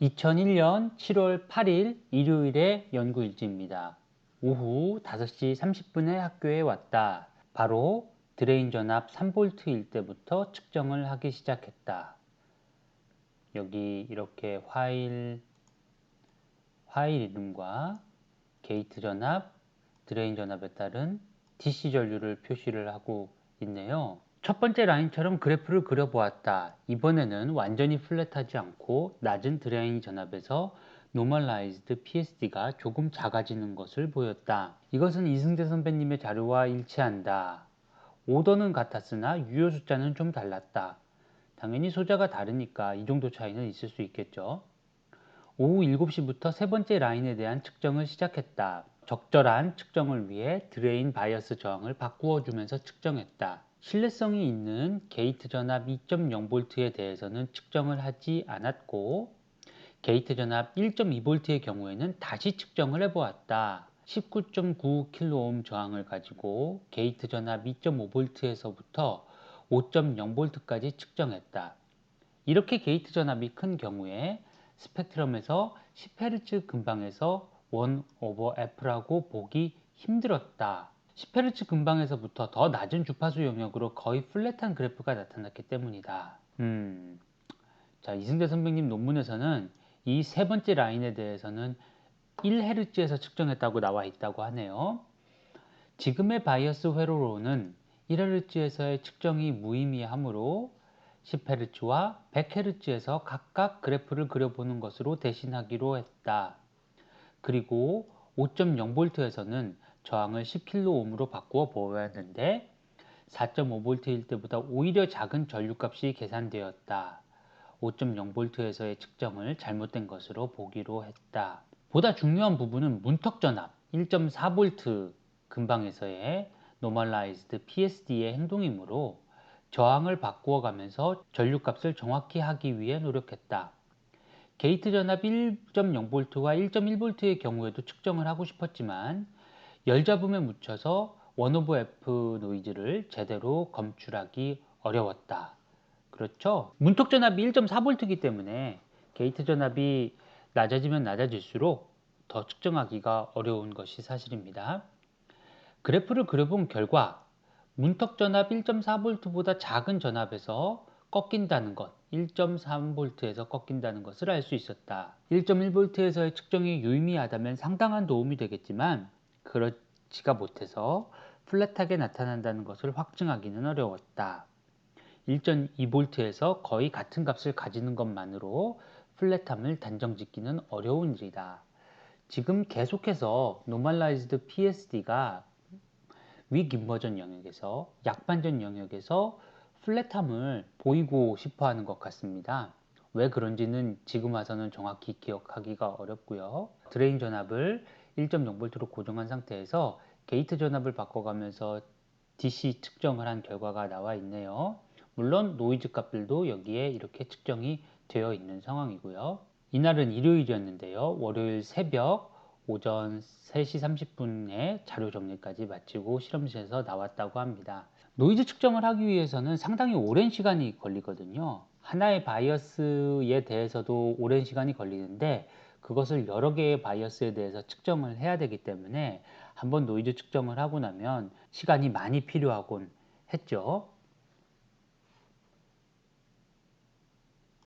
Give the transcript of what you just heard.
2001년 7월 8일 일요일의 연구 일지입니다. 오후 5시 30분에 학교에 왔다. 바로 드레인 전압 3V일 때부터 측정을 하기 시작했다. 여기 이렇게 화일 화일 이름과 게이트 전압, 드레인 전압에 따른 DC 전류를 표시를 하고 있네요. 첫 번째 라인처럼 그래프를 그려보았다. 이번에는 완전히 플랫하지 않고 낮은 드레인 전압에서 노멀라이즈드 PSD가 조금 작아지는 것을 보였다. 이것은 이승재 선배님의 자료와 일치한다. 오더는 같았으나 유효 숫자는 좀 달랐다. 당연히 소자가 다르니까 이 정도 차이는 있을 수 있겠죠. 오후 7시부터 세 번째 라인에 대한 측정을 시작했다. 적절한 측정을 위해 드레인 바이어스 저항을 바꾸어 주면서 측정했다. 신뢰성이 있는 게이트 전압 2.0V에 대해서는 측정을 하지 않았고 게이트 전압 1.2V의 경우에는 다시 측정을 해보았다. 19.9kΩ 저항을 가지고 게이트 전압 2.5V에서부터 5.0V까지 측정했다. 이렇게 게이트 전압이 큰 경우에 스펙트럼에서 10Hz 근방에서 1 over F라고 보기 힘들었다. 10Hz 근방에서부터 더 낮은 주파수 영역으로 거의 플랫한 그래프가 나타났기 때문이다. 음, 자 이승대 선배님 논문에서는 이 세 번째 라인에 대해서는 1Hz에서 측정했다고 나와 있다고 하네요. 지금의 바이어스 회로로는 1Hz에서의 측정이 무의미하므로 10Hz와 100Hz에서 각각 그래프를 그려보는 것으로 대신하기로 했다. 그리고 5.0V에서는 저항을 10kΩ로 바꾸어 보았는데 4.5V일 때보다 오히려 작은 전류값이 계산되었다. 5.0V에서의 측정을 잘못된 것으로 보기로 했다. 보다 중요한 부분은 문턱 전압 1.4V 근방에서의 노멀라이즈드 PSD의 행동이므로 저항을 바꾸어 가면서 전류값을 정확히 하기 위해 노력했다. 게이트 전압 1.0V와 1.1V의 경우에도 측정을 하고 싶었지만 열잡음에 묻혀서 원오브 F 노이즈를 제대로 검출하기 어려웠다. 그렇죠? 문턱 전압이 1.4V이기 때문에 게이트 전압이 낮아지면 낮아질수록 더 측정하기가 어려운 것이 사실입니다. 그래프를 그려본 결과 문턱 전압 1.4V보다 작은 전압에서 꺾인다는 것, 1.3V에서 꺾인다는 것을 알 수 있었다. 1.1V에서의 측정이 유의미하다면 상당한 도움이 되겠지만 그렇지가 못해서 플랫하게 나타난다는 것을 확증하기는 어려웠다. 1.2V에서 거의 같은 값을 가지는 것만으로 플랫함을 단정짓기는 어려운 일이다. 지금 계속해서 노멀라이즈드 PSD가 위긴버전 영역에서 약반전 영역에서 플랫함을 보이고 싶어 하는 것 같습니다. 왜 그런지는 지금 와서는 정확히 기억하기가 어렵고요. 드레인 전압을 1.0V로 고정한 상태에서 게이트 전압을 바꿔가면서 DC 측정을 한 결과가 나와 있네요. 물론 노이즈 값들도 여기에 이렇게 측정이 되어 있는 상황이고요. 이날은 일요일이었는데요. 월요일 새벽 오전 3시 30분에 자료 정리까지 마치고 실험실에서 나왔다고 합니다. 노이즈 측정을 하기 위해서는 상당히 오랜 시간이 걸리거든요. 하나의 바이어스에 대해서도 오랜 시간이 걸리는데 그것을 여러 개의 바이어스에 대해서 측정을 해야 되기 때문에 한번 노이즈 측정을 하고 나면 시간이 많이 필요하곤 했죠.